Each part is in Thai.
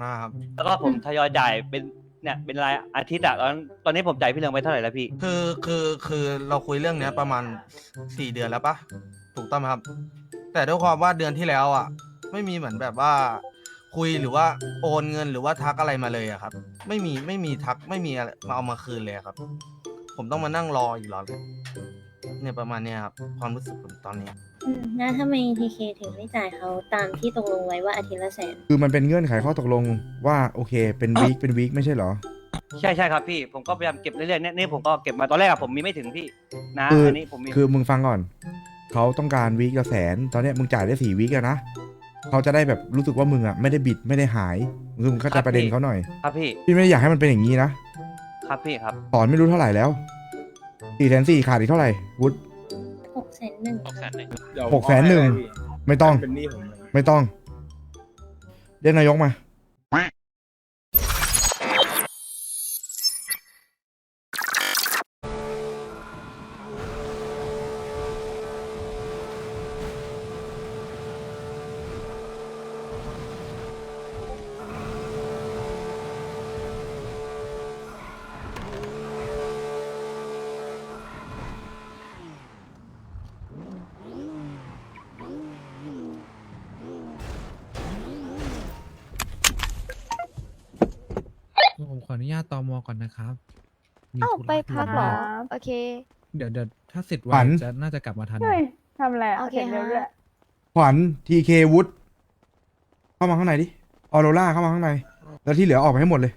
อ่าครับแล้วก็ผมทยอยจ่ายเป็นเนี่ยเป็นรายอาทิตย์อะตอนตอนนี้ผมจ่ายพี่เรืองไปเท่าไหร่แล้วพี่ คือคือคือเราคุยเรื่องเนี้ยประมาณสี่เดือนแล้วปะถูกต้องไหมครับ แต่ด้วยความว่าเดือนที่แล้วอะ ไม่มีเหมือนแบบว่า คุยหรือว่าโอนเงินหรือว่าทักอะไรมาเลยอะครับ ไม่มีไม่มีทักไม่มีอะไรมาเอามาคืนเลยอะครับ ผมต้องมานั่งรออีกรอเลยเนี่ยประมาณเนี้ยครับความรู้สึกผมตอนเนี้ย อืมแล้วทำไมทีเคถึงไม่จ่ายเขาตามที่ตกลงไว้ว่าอาทิตย์ละแสน คือมันเป็นเงื่อนไขข้อตกลงว่าโอเค เป็นวีคเป็นวีคไม่ใช่เหรอ ใช่ใช่ครับพี่ผมก็พยายามเก็บเรื่อยๆเนี่ยนี่ผมก็เก็บมาตอนแรกอะผมมีไม่ถึงพี่นะคืออั อันนี้ผมมีคือมึงฟังก่อน เขาต้องการวีคละแสน ตอนเนี้ยมึงจ่ายได้สี่วีคแล้วนะเขาจะได้แบบรู้สึกว่ามึงอะไม่ได้บิดไม่ได้หายมึงเข้าใจประเด็นเขาหน่อย ครับพี่พี่ไม่ได้อยากให้มันเป็นอย่างนี้นะครับพี่ครับถอนไม่รู้เท่าไหร่แล้วสี่แสนสี่ขาดอีกเท่าไหร่วุฒหก แสนหนึ่งหกแสนหนึ่ง เดี๋ยวหกแสนหนึ่งเอาให้ได้พี่ไม่ต้อง เป็นหนี้ผมเลย ไม่ต้อง เรียกนายกมา ออนุญาตตอมอก่อนนะครับมีเอ้าธุระไปพักเหรอ ด่วนโอเค เดี๋ยวเดี๋ยวถ้าเสร็จไวขวัญ จะน่าจะกลับมาทัน เฮ้ยทำอะไรอะโอเคสร็จแล้วฮะด้วย ขวัญทีเควุฒเข้ามาข้างในดิออโรล่าเข้ามาข้างใน แล้วที่เหลือออกไปให้หมดเลย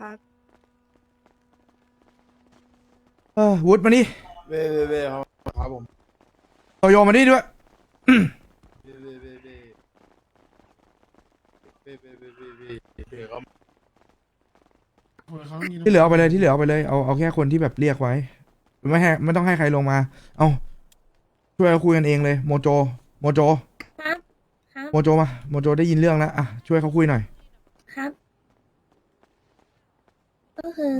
ครับ เออวุฒมานี่เว้ยเว้ยเว้ยครับครับผมโตโยมานี่ด้วย เว้ยเว้ยเว้ยเว้ยเว้ยเว้ยเว้ยเว้ยเว้ยเว้ยครับ ที่เหลือเอาไปเลยที่เหลือเอาไปเลยเอาเอาแค่คนที่แบบเรียกไว้ ไม่ให้ไม่ต้องให้ใครลงมา เอาช่วยเขาคุยกันเองเลยโมโจ โมโจ ครับ ครับ โมโจมาโมโจได้ยินเรื่องแล้วอะช่วยเขาคุยหน่อย ครับ ก็คือ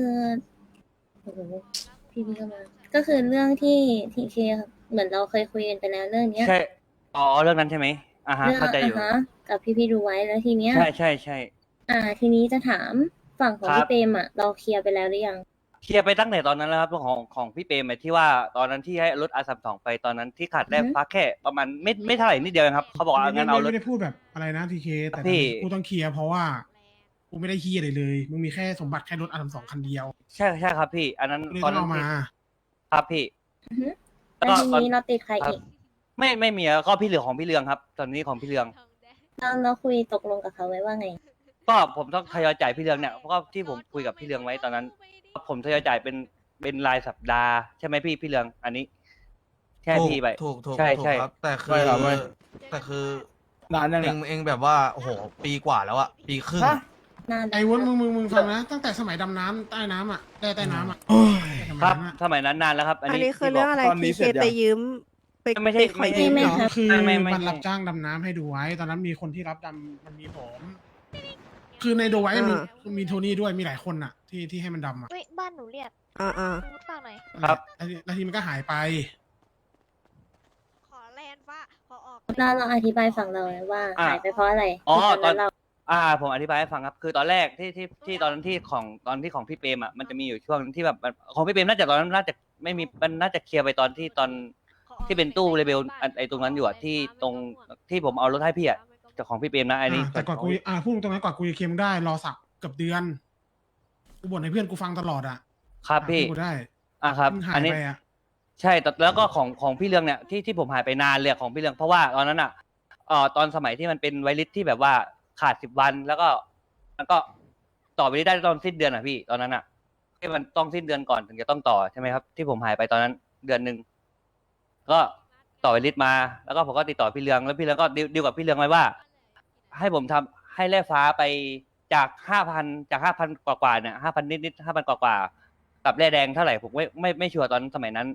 โอ้โหพี่พี่ก็มา ก็คือเรื่องที่ทีเคเหมือนเราเคยคุยกันไปแล้วเรื่องเนี้ยใช่ อ๋อ เรื่องนั้นใช่ไหมอ่าฮะ เรื่องเข้าใจอยู่อ่าฮะกับพี่พี่ดูไว้แล้วทีเนี้ย ใช่ใช่ใช่ อ่า ทีนี้จะถาม ฝั่งของครับพี่เปรมอะเราเคลียร์ไปแล้วหรือยัง เคลียร์ไปตั้งแต่ตอนนั้นแล้วครับของของพี่เปรมอะที่ว่าตอนนั้นที่ให้รถอาสามสองไปตอนนั้นที่ขาดแลกอือฮึฟ้าแค่ประมาณไม่ไม่เท่าไหร่นิดเดียวเองครับเขาบอกว่างั้นเอารถไม่ได้พูดแบบอะไรนะทีเคแต่พี่ กูต้องเคลียร์เพราะว่ากูไม่ได้เคลียร์อะไรเลยมึงมีแค่สมบัติแค่รถอาร์มสองคันเดียวใช่ใช่ครับพี่ อันนั้นเลยตต้ออนงนั้นเอามาที่ครับพี่ อือฮึแล้วแล้วก็ทีตอน นี้เราติดใครครับอีกไม่ไม่มีแล้วก็พี่เหลืองของพี่เรืองครับ ตอนนี้ของพี่เรือง เราเราคุยตกลงกับเขาไว้ว่าไง ก็ผมต้องทยอยจ่ายพี่เรืองเนี่ยเพราะว่าที่ผมคุยกับพี่เรืองไว้ตอนนั้น ผมทยอยจ่ายเป็นเป็นรายสัปดาห์ใช่ไหมพี่พี่เรืองอันนี้แค่ถูกพี่ไป ถูกถูกใช่ถูกใช่ ครับ แต่คืไม่อครับไม่แต่คือนานยังเอเนี่ยงเองแบบว่าโอ้โหปีกว่าแล้วอะปีครึ่ง ฮะ นานไอ้วุ้นมึงมึงมึงฟังนะ ตั้งแต่สมัยดำน้ำใต้น้ำอะใต้ใต้น้ำอะสมัยครับนั้นอะสมัยนั้นนานแล้วครับ อันอันนี้นี้คือที่บเรื่ออกงอะไรตอนนี้ทีเสร็เคจยัง ไปยืมไปไม่ใช่ ไปขอไม่ใช่ยืมไม่เหรอครับคือไม่ไม่ไม่ มันรับจ้างดำน้ำให้ดูไว้ ตอนนั้นมีคนที่รับดำมันมีผม คือในโดไว้มีมีโทนี่ด้วยมีหลายคนอะ ที่ที่ให้มันดำอะเฮ้ยบ้านหนูเรียกอ่าอ่าพูดฟังหน่อย ครับ แล้วทีแล้วทีมันก็หายไป ขอแลนฟ้าขอออกเราเราอธิบายฝั่งเราหน่อยว่าอ่าหายไปเพราะอะไรอ๋อที่ตอนเราอ่า ผมอธิบายให้ฟังครับ คือตอนแรกที่ที่ที่ตอนนั้นที่ของตอนที่ของพี่เปรมอะมันจะมีอยู่ช่วงที่แบบมันของพี่เปรมน่าจะตอนนั้นน่าจะไม่มีมันน่าจะเคลียร์ไปตอนที่ตอน ที่เป็นตู้เลเบลอันไอตรงนั้นอยู่อะที่ตรงที่ผมเอารถให้พี่อะ จากของพี่เปรมนะอันนี้อ่าแต่ก่อนกูอ่าพูดตรงนั้นก่อนกูจะเคลมได้รอสักเกับเดือนกูบ่นให้เพื่อนกูฟังตลอดอะครับพี่กูได้อะครับมึงหาอันยนี้ไปอะใช่แต่แล้วก็ของของพี่เรืองเนี่ยที่ที่ผมหายไปนานเลยของพี่เรืองเพราะว่าตอนนั้นอะเอ่อตอนสมัยที่มันเป็นไวริสที่แบบว่าขาดสิบวันแล้วก็แล้วก็ต่อไปได้ตอนสิ้นเดือนอะพี่ตอนนั้นอะที่มันต้องสิ้นเดือนก่อนถึงจะต้องต่อใช่ไหมครับ ที่ผมหายไปตอนนั้นเดือนหนึ่งก็ต่อไวริสมา แล้วก็ผมก็ติดต่อพี่เรืองแล้วพี่เรืองก็ดีลดีลกับพี่เรืองไว้ว่า ให้ผมทำให้แร่ฟ้าไปจากห้าพันจากห้าพันกว่าๆเนี่ยห้าพันนิดๆห้าพันกว่าๆกับแร่แดงเท่าไหร่ผมไม่ไม่ไม่ชัวร์ตอนสมัยนั้น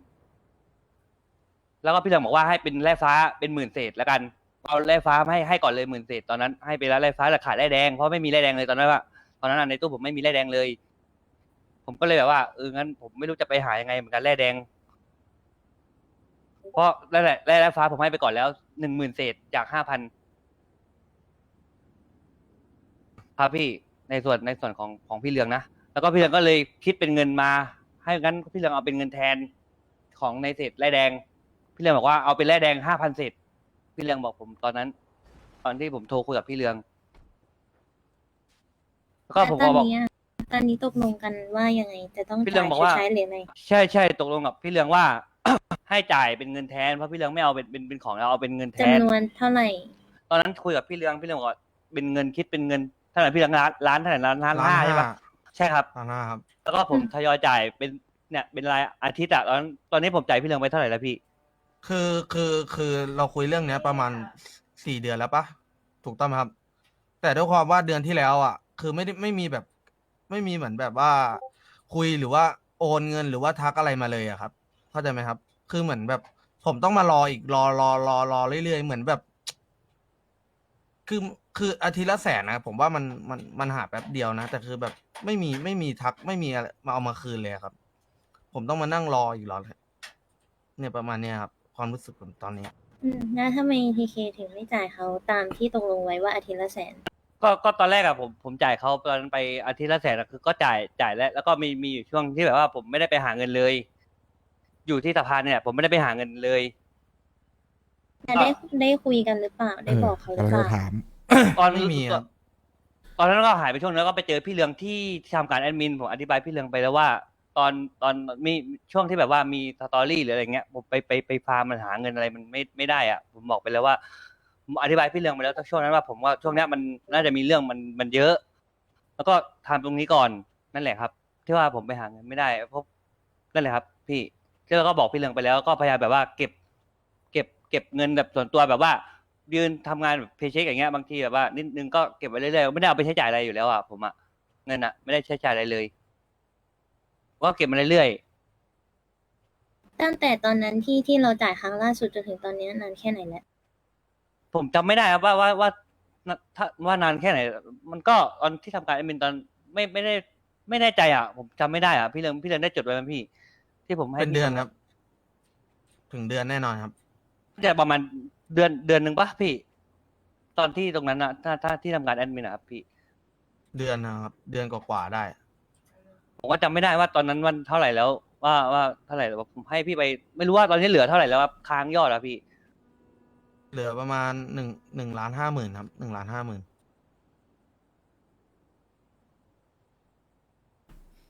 แล้วก็พี่เรืองบอกว่าให้เป็นแร่ฟ้าเป็นหมื่นเศษแล้วกันเอาแร่ฟ้าให้ให้ก่อนเลยหมื่นเศษตอนนั้นให้ไปแล้วแร่ฟ้าแต่ขาดแร่แดงเพราะไม่มีแร่แดงเลยตอนนั้นว่าตอนนั้นในตู้ผมไม่มีแร่แดงเลย ผมก็เลยแบบว่าเอองั้นผมไม่รู้จะไปหายังไงเหมือนกันแร่แดง เพราะแร่แร่แร่ฟ้าผมให้ไปก่อนแล้วหนึ่งหมื่นเศษจากห้าพัน ครับพี่ในส่วนในส่วนของของพี่เรืองนะแล้วก็พี่เรืองก็เลยคิดเป็นเงินมา ให้งั้นพี่เรืองเอาเป็นเงินแทนของในเศษแร่แดง พี่เรืองบอกว่าเอาเป็นแร่แดงห้าพันเศษพี่เรืองบอกผมตอนนั้น ตอนที่ผมโทรคุยกับพี่เรือง แล้วก็ผมตอก็นบอกนี้อะตอนนี้ตกลงกันว่ายังไง จะต้องพี่เรื่จ่าอยงบอกว่า ใช้หรือไงใช่ใช่ตกลงกับพี่เรืองว่า ให้จ่ายเป็นเงินแทนเพราะพี่เรืองไม่เอาเป็นเป็นเป็นของเราเอาเป็นเงินแทน จำนวนเท่าไหร่ ตอนนั้นคุยกับพี่เรืองพี่เรืองบอกว่าเป็นเงินคิดเป็นเงินเท่าไหร่พี่เรืองล้านล้านเท่าไหร่ล้านล้านห้าใช่ปะใช่ครับล้านห้าครับ แล้วก็ผมทยอยจ่ายเป็นเนี่ยเป็นรายอาทิตย์อะตอนตอนนี้ผมจ่ายพี่เรืองไปเท่าไหร่แล้วพี่คือคือคือเราคุยเรื่องเนี้ยประมาณสี่เดือนแล้วปะถูกต้องไหมครับ แต่ด้วยความว่าเดือนที่แล้วอะ คือไม่ได้ไม่มีแบบ ไม่มีเหมือนแบบว่า คุยหรือว่าโอนเงินหรือว่าทักอะไรมาเลยอะครับ เข้าใจไหมครับ คือเหมือนแบบ ผมต้องมารออีกรอรอรอรอเรื่อยๆเหมือนแบบ คือคืออาทิตย์ละแสนนะผมว่ามันมันมันหาแป๊บเดียวนะ แต่คือแบบไม่มีไม่มีทักไม่มีอะไรมาเอามาคืนเลยครับ ผมต้องมานั่งรออีกรอเนี่ยประมาณเนี้ยครับ ความรู้สึกผมตอนนี้ อืมแล้วทำไมทีเคถึงไม่จ่ายเขาตามที่ตกลงไว้ว่าอาทิตย์ละแสน ก็ก็ตอนแรกอะผมผมจ่ายเขาตอนนั้นไปอาทิตย์ละแสนอะคือก็จ่ายจ่ายแล้วแล้วก็มีมีอยู่ช่วงที่แบบว่าผมไม่ได้ไปหาเงินเลย อยู่ที่สภาเนี่ย ผมไม่ได้ไปหาเงินเลย แต่ได้ได้คุยกันหรือเปล่า ได้บอกเขาหรืกำอลังเปล่าจะถาม ตอนไม่มีครับ ตอนนั้นก็หายไปช่วงนึงแล้วก็ไปเจอพี่เรืองที่ที่ทำการแอดมินผมอธิบายพี่เรืองไปแล้วว่า ตอนตอนมีช่วงที่แบบว่ามีสตอรี่หรืออะไรเงี้ยผมไปไปไปฟาร์มมันหาเงินอะไรมันไม่ไม่ได้อะผมบอกไปแล้วว่าผมอธิบายพี่เรืองไปแล้วช่วงนั้นว่าผมว่าช่วงเนี้ยมันน่าจะมีเรื่องมันมันเยอะ แล้วก็ทำตรงนี้ก่อนนั่นแหละครับ ที่ว่าผมไปหาเงินไม่ได้เพราะนั่นแหละครับ พี่แล้วก็บอกพี่เรืองไปแล้วก็พยายามแบบว่าเก็บ เก็บเก็บเงินแบบส่วนตัวแบบว่า ยืนทำงานแบบเพย์เช็คอย่างเงี้ยบางทีแบบว่านิดนึงก็เก็บไว้เรื่อยๆไม่ได้เอาไปใช้จ่ายอะไรอยู่แล้วอะผมอะเงินอะไม่ได้ใช้จ่ายอะไรเลยก็เก็บมาเรื่อยตั้งแต่ตอนนั้นที่ที่เราจ่ายครั้งล่าสุดจนถึงตอนนี้นานแค่ไหนแล้ว ๆผมจำไม่ได้ครับว่าว่าว่าว่าถ้าว่านานแค่ไหน มันก็ตอนที่ทำการแอดมินตอนไม่ไม่ได้ไม่แน่ใจอะ ผมจำไม่ได้อะพี่เรืองพี่เรืองได้จดไว้ไหมพี่ ที่ผมให้เป็นเดือนพี่ครับ ถึงเดือนแน่นอนครับ จะประมาณเดือนเดือนหนึ่งปะพี่ ตอนที่ตรงนั้นอะถ้าถ้าที่ทำการแอดมินอะครับพี่ เดือนนะครับ เดือนกว่าๆได้ ผมก็จำไม่ได้ว่าตอนนั้นวันเท่าไหร่แล้ว ว่าว่าเท่าไหร่แล้วผมให้พี่ไปไม่รู้ว่าตอนนี้เหลือเท่าไหร่แล้วครับค้างยอดแล้วพี่ เหลือประมาณหนึ่งหนึ่งล้านห้าหมื่นครับหนึ่งล้านห้าหมื่น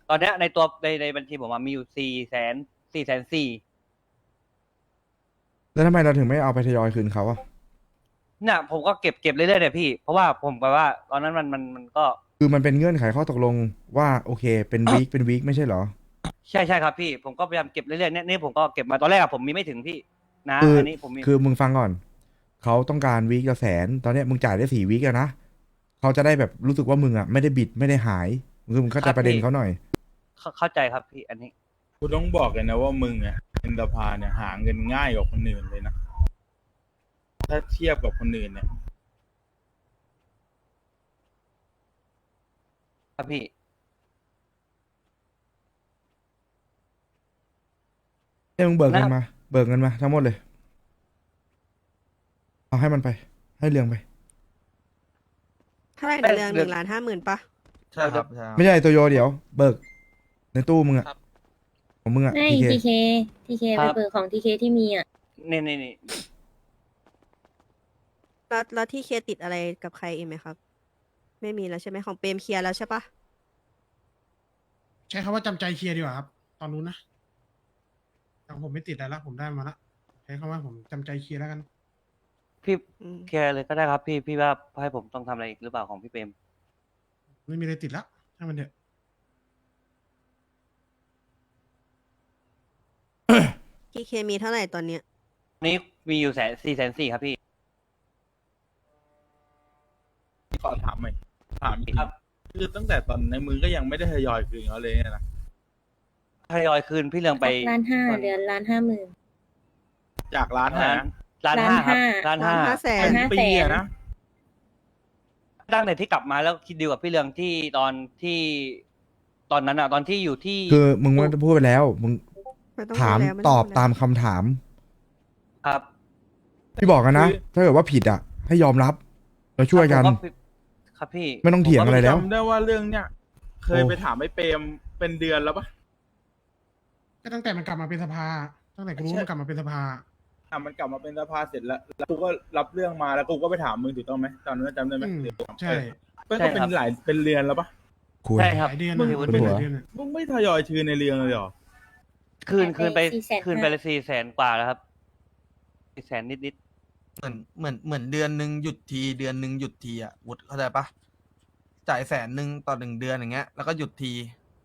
ตอนเนี้ยในตัวในในบัญชีผมอะมีอยู่สี่แสนสี่แสนสี่ แล้วทำไมเราถึงไม่เอาไปทยอยคืนเขาอะเนี่ยผมก็เก็บเก็บเรื่อยๆเนี่ยพี่ เพราะว่าผมแบบว่าตอนนั้นมันมันมันก็ คือมันเป็นเงื่อนไขข้อตกลงว่าโอเค เป็นวีคเป็นวีคไม่ใช่เหรอ ใช่ใช่ครับพี่ ผมก็พยายามเก็บเรื่อยๆเนี่ยนี่ผมก็เก็บมาตอนแรกอะผมมีไม่ถึงพี่ นะคืออันนี้ผมมีคือมึงฟังก่อน เขาต้องการวีคละแสน ตอนเนี้ยมึงจ่ายได้สี่วีคอะนะเขาจะได้แบบรู้สึกว่ามึงอะไม่ได้บิดไม่ได้หายคือมึงเข้าใจประเด็นเขาหน่อย เข้าเข้าใจครับพี่อันนี้ กูต้องบอกเลยนะว่ามึงอะเป็นสภาเนี่ยหาเงินง่ายกว่าคนอื่นเลยนะ ถ้าเทียบกับคนอื่นเนี่ยครับพี่ เอ้ยมึงเบิกเงินนะมา เบิกเงินมาทั้งหมดเลย เอาให้มันไป ให้เรื่องไป เท่าไหร่ไม่นะเรื่องหเดือนนึ่งล้านห้าหมื่นปะ ใช่ครับใช่ครับไม่ใช่ตัวโยเดี๋ยว เบิก ในตู้มึงอะ ของมึงอะไม่ทีเคทีเคทีเคครัไปบเบิกของทีเคที่มีอะ นี่นี่นี่แล้วแล้วที่เคลียร์ติดอะไรกับใครอีกไหมครับ ไม่มีแล้วใช่ไหมของเปรมเคลียร์แล้วใช่ปะใช้คำว่าจำใจเคลียร์ดีกว่าครับ ตอนนู้นนะแต่ผมไม่ติดอะไรละผมได้มาละใช้คำว่าผมจำใจเคลียร์แล้วกัน พี่อืม เคลียร์เลยก็ได้ครับพี่พี่ว่าให้ผมต้องทำอะไรอีกหรือเปล่าของพี่เปรม ไม่มีอะไรติดละให้มันเถอะ ที่เคมีเท่าไหร่ตอนเนี้ย นี่มีอยู่แสนสี่แสนสี่ครับพี่ ขอถามหน่อยถามอีกครับ คือตั้งแต่ตอนในมือก็ยังไม่ได้ทยอยคืนเขาเลยเนี่ยนะทยอยคืนพี่เรืองไปล้านห้าก่อนเดือนล้านห้าหมื่น จากร้านไหนล้านนะล้านห้าครับล้านล้านห้าห้าแสล้นนห้าปีแสนอะนะตั้งแต่ที่กลับมาแล้วคิดดีกับพี่เรืองที่ตอนที่ ตอนนั้นอะตอนที่อยู่ที่ คือมึงไม่ต้องพูดไปแล้ว มึง ไต้องถามพูดแล้วไตอบพูดแล้วตามคำถาม ครับที่บอกกันนะ ถ้าเกิดว่าผิดอะให้ยอมรับเราช่วยกันผมครับครับพี่ ไม่ต้องเถียงอะไรแล้ว จำได้ว่าเรื่องเนี้ยเคยโอ้ ไปถามไอ้เปรมเป็นเดือนแล้วปะ ก็ตั้งแต่มันกลับมาเป็นสภา ตั้งแต่กูรู้ใช่ มันกลับมาเป็นสภา อะมันกลับมาเป็นสภาเสร็จแล้วแล้วกูก็รับเรื่องมาแล้วกูก็ไปถามมึงถูกต้องไหมตอนนั้นจำได้ไหมอืมหรือใช่ก็ก็เป็นหลายเป็นเดือนแล้วปะคุยใช่ครับ หลายเดือนมึง นะมึงเป็นหลายเดือนนะมึงไม่ทยอยชื่นในเรื่องเลยเหรอ คืนไปคืนไป400,000 คืนไปเลยสี่แสนกว่าแล้วครับสี่แสนนิดนิดเหมือนเหมือนเหมือนเดือนหนึ่งหยุดทีเดือนหนึ่งหยุดทีอะวุฒเข้าใจปะจ่ายแสนหนึ่งต่อหนึ่งเดือนอย่างเงี้ยแล้วก็หยุดที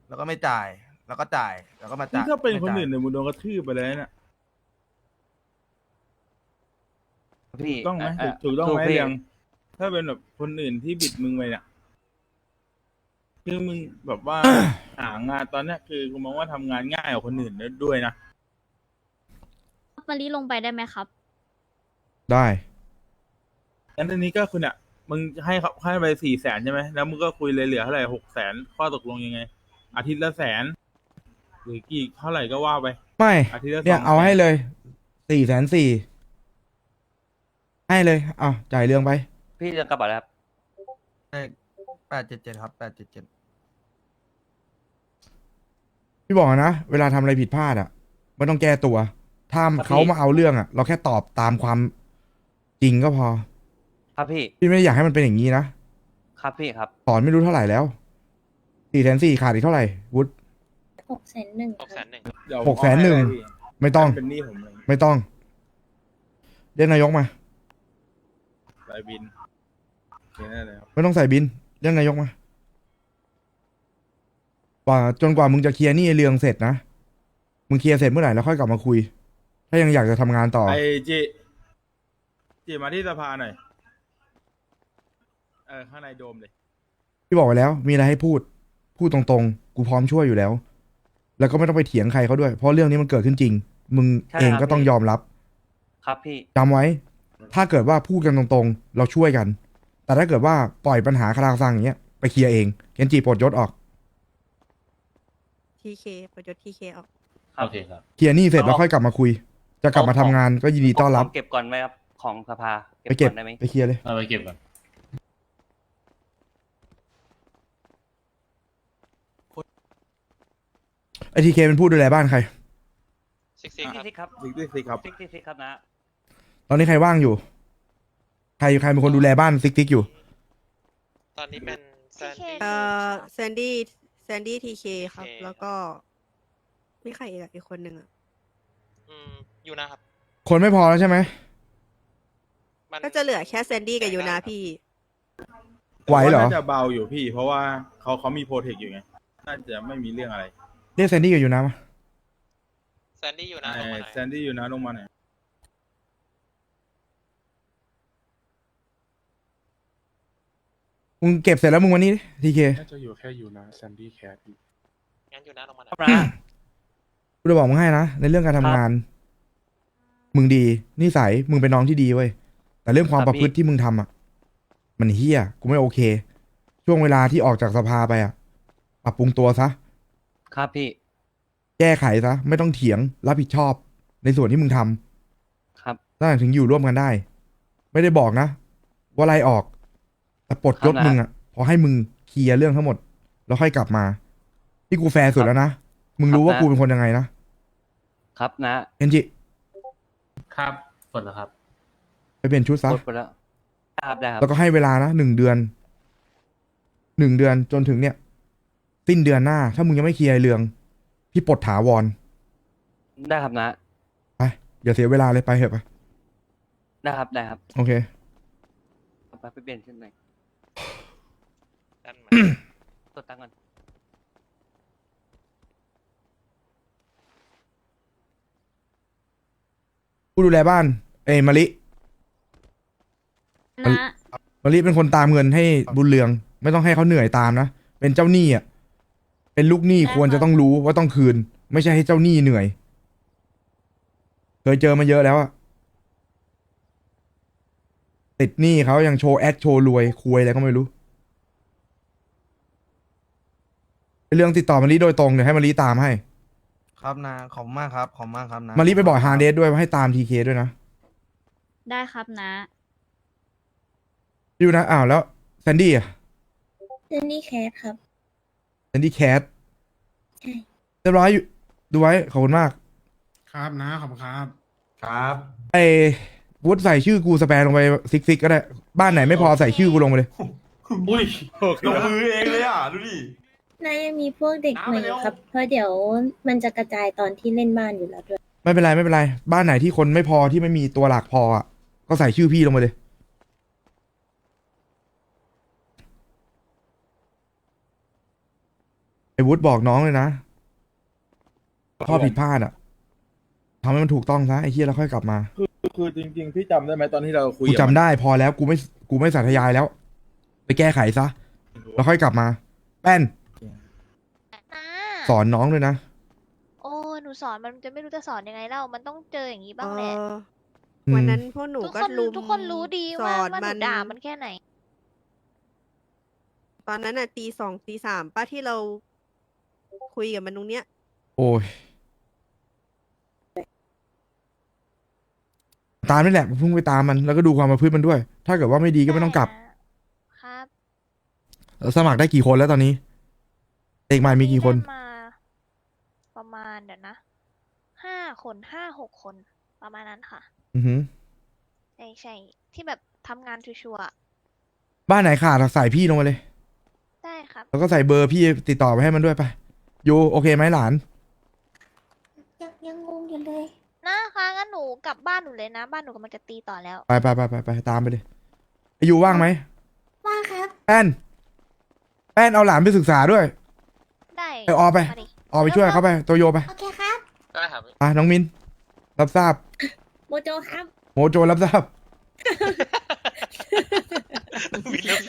แล้วก็ไม่จ่าย แล้วก็จ่ายแล้วก็มานี่จ่ายถ้าเป็นไม่คนจ่ายอื่นเนี่ยมึงโดนกระทืบไปเลยนะๆพี่ถูกต้องไหมเถูกถูกต้องไหมพี่เรื่องถ้าเป็นแบบคนอื่นที่บิดมึงไปเนี่ย คือมึงแบบว่า หางานตอนเนี้ยคือกูมองว่าทำงานง่ายกว่าคนอื่นด้วยนะ มารีลงไปได้ไหมครับ ได้งั้นทีนี้ก็คุณอะมึงให้เขาให้ไปสี่แสนใช่ไหมแล้วมึงก็คุยเลยเหลือเท่าไหร่หกแสนข้อตกลงยังไง อาทิตย์ละแสน หรือกี่เท่าไหร่ก็ว่าไป ไม่อาทิตย์ละเนี่ยสองเอาให้เลยสี่แสนสี่ให้เลยเอาจ่ายเรื่องไป พี่เรื่องกระเป๋าแล้วครับแปดเจ็ดเจ็ดครับแปดเจ็ดเจ็ด พี่บอกนะ เวลาทำอะไรผิดพลาดอะไม่ต้องแก้ตัว ถ้าครับเขาพี่มาเอาเรื่องอะ เราแค่ตอบตามความจริงก็พอ ครับพี่ พี่ไม่ได้อยากให้มันเป็นอย่างนี้นะ ครับพี่ครับ สอนไม่รู้เท่าไหร่แล้วสี่แสนสี่ขาดอีกเท่าไหร่วุฒ หกแสนหนึ่งครับเดี๋ยวหกแสนหนึ่งเอาให้พี่ไม่ต้อง เป็นหนี้ผมเลยไม่ต้องเรียกนายกมา สายบินแค่นั้นเลยครับไม่ต้องใส่บินเรียกนายกมาก ว่าจนกว่ามึงจะเคลียร์หนี่ไอ้เรื่องเสร็จนะ มึงเคลียร์เสร็จเมื่อไหร่แล้วค่อยกลับมาคุย ถ้ายังอยากจะทำงานต่อ ไอจีจีมาที่สภาหน่อย เออ ข้างในโดมเลย พี่บอกไว้แล้ว มีอะไรให้พูด พูดตรงๆ กูพร้อมช่วยอยู่แล้ว แล้วก็ไม่ต้องไปเถียงใครเขาด้วย เพราะเรื่องนี้มันเกิดขึ้นจริง มึงใช่เองครับก็ต้องพี่ ยอมรับ ครับพี่ จำไว้ ถ้าเกิดว่าพูดกันตรงๆ เราช่วยกัน แต่ถ้าเกิดว่าปล่อยปัญหาคาราคาซังอย่างเงี้ย ไปเคลียร์เอง เคนจิปลดยศออก ทีเคประยศทีเคออกครับ เคลียร์หนี้เสร็จแล้วค่อยกลับมาคุย จะกลับมาทำงานก็ยินดีต้อนรับขงเก็บก่อนไหมครับ ของสภาไปเก็บก่อนได้ไหม ไปเคลียร์เลย เอาไปเก็บก่อน ไอทีเคเป็นผู้ดูแลบ้านใคร ซิกซิกครับซิกซิกครับซิกซิกครับนะตอนนี้ใครว่างอยู่ ใครใครเป็นคนดูแลบ้านซิกซิกอยู่ ตอนนี้เป็นแซนดี้ เอ่อแซนดี้แซ นดี้ทีเคครับ TK แล้วก็มีใครอีกอะอีกคนหนึ่งอะอืมอยู่นะครับ คนไม่พอแล้วใช่ไหม มันก็จะเหลือแค่แซนดี้กับยูนาพี่ ไหวเหรอ แต่าน่าจะเบาอยู่พี่ เพราะว่าเขาเขามีโปรเทคอยู่ไง น่าจะไม่มีเรื่องอะไรเรียกแซนดี้กับอยู่นะมาแซนดี้อยู่นะลงมาหน่อยแซนดี้อยู่นะลงมาหน่อย มึงเก็บเสร็จแล้วมึงวันนี้ทีเคน่าจะอยู่แค่อยู่นะแซนดี้แคทงั้นอยู่นะลงมาหคน่รัอบยนะกูจะบอกมึงให้นะ ในเรื่องการทำงาน มึงดีนิสัยมึงเป็นน้องที่ดีเว้ยแต่เรื่องความคปรับระพฤติที่มึงทำอะ มันเฮี้ยกูไม่โอเค ช่วงเวลาที่ออกจากสภาไปอะปรับปรุงตัวซะ ครับพี่แก้ไขซะ ไม่ต้องเถียงรับผิดชอบ ในส่วนที่มึงทำ ครับ นั่นถึงอยู่ร่วมกันได้ ไม่ได้บอกนะ ว่าไล่ออก แต่ปลดยศครับนะมึงอะพอให้มึงเคลียร์เรื่องทั้งหมด แล้วค่อยกลับมาที่กูแฟร์สุดแล้วนะมึงรู้ว่ากูเป็นคนยังไงนะครับนะเอ็นจิครับฝนแล้วครับไปเปลี่ยนชุดซะกดไปแล้วได้ครับได้ครับแล้วก็ให้เวลานะหนึ่งเดือนหนึ่งเดือนจนถึงเนี่ย สิ้นเดือนหน้า ถ้ามึงยังไม่เคลียร์ไอ้เรื่องพี่ปลดถาวรได้ครับนะไปอย่าเสียเวลาเลยไปเถอะไปได้ครับได้ครับ โอเคไปไปเปลี่ยนชุดหน่อย ด้านมากดตังค์ก่อนผู้ดูแลบ้าน เอ้ยมะลิ นะมะลิเป็นคนตามเงินให้บุญเรือง ไม่ต้องให้เขาเหนื่อยตามนะ เป็นเจ้าหนี้อะ เป็นลูกหนี้ควรจะต้องรู้ว่าต้องคืน ไม่ใช่ให้เจ้าหนี้เหนื่อย เคยเจอมาเยอะแล้วอะติดหนี้เขายังโชว์แอดโชว์รวยคุยอะไรก็ไม่รู้ เรื่องติดต่อมาลิโดยตรงเดี๋ยวให้มาลิตามให้ ครับนะขอบคุณมากครับขอบคุณมากครับนะมาลิไปบอกฮาร์เดสด้วยว่าให้ตามทีเคด้วยนะได้ครับนะ อยู่นะอ้าวแล้วแซนดี้อะเจนนี่แคทครับ แซนดี้แคทใช่ เรียบร้อยอยู่ดูไว้ขอบคุณมาก ครับนะขอบคุณครับ ครับ ไอ้วุฒใส่ชื่อกูสแปนลงไปซิกซิกก็ได้ บ้านไหนไม่พอใส่ชื่อกูลงไปเลย อุ้ยลงมือเองเลยอะ ดูดิ นายยังมีพวกเด็กใหม่อยู่ครับ เพราะเดี๋ยวมันจะกระจายตอนที่เล่นบ้านอยู่แล้วด้วย ไม่เป็นไรไม่เป็นไรบ้านไหนที่คนไม่พอที่ไม่มีตัวหลักพออะก็ใส่ชื่อพี่ลงไปเลย ไอ้วุฒิบอกน้องเลยนะข้อผิดพลาดอะทำให้มันถูกต้องซะไอ้เฮียแล้วค่อยกลับมา คือจริงๆ พี่จำได้ไหมตอนที่เราคุยกูจำได้พอแล้วกูไม่กูไม่สาธยายแล้ว ไปแก้ไขซะ แล้วค่อยกลับมา แป้นนะ สอนน้องด้วยนะ โอ้หนูสอนมันจะไม่รู้จะสอนยังไงเล่ามันต้องเจออย่างนี้เอบ้างแหละออืมวันนั้นพวกหนูทุกก็คนลุมทุกคนรู้ดีสว่าอนว่าหมันูนด่ามันแค่ไหน ตอนนั้นอะตีสองตีสามป้าที่เราคุยกับมันตรงเนี้ย โอ้ย ตามนี่แหละพุ่งไปตามมันแล้วก็ดูความประพฤติมันด้วย ถ้าเกิดว่าไม่ดีก็ไม่ต้องกลับ ครับแล้วสมัครได้กี่คนแล้วตอนนี้ เด็กใหม่มีกี่คนได้มาประมาณ เดี๋ยวนะห้าคนห้าหกคนประมาณนั้นค่ะ อือหือใช่ใช่ที่แบบทำงานชัวร์ๆอะบ้านไหนขาดอะใส่พี่ลงมาเลย ได้ครับ แล้วก็ใส่เบอร์พี่ติดต่อไปให้มันด้วยไปโยโอเคไหมหลาน ยังยังงงอยู่เลย นะคะงั้นหนูกลับบ้านหนูเลยนะ บ้านหนูกำลังจะตีต่อแล้ว ไปไปไปไปไปตามไปเลยไอายูว่างไหมว่างครับ แป้น แป้นเอาหลานไปศึกษาด้วยได้ไปออไป มาดิ ออกไปช่วยเขาไปตัวโยไปโอเคครับได้ครับอะน้องมิน รับทราบโมโจครับโมโจรับทราบมีเรื่อง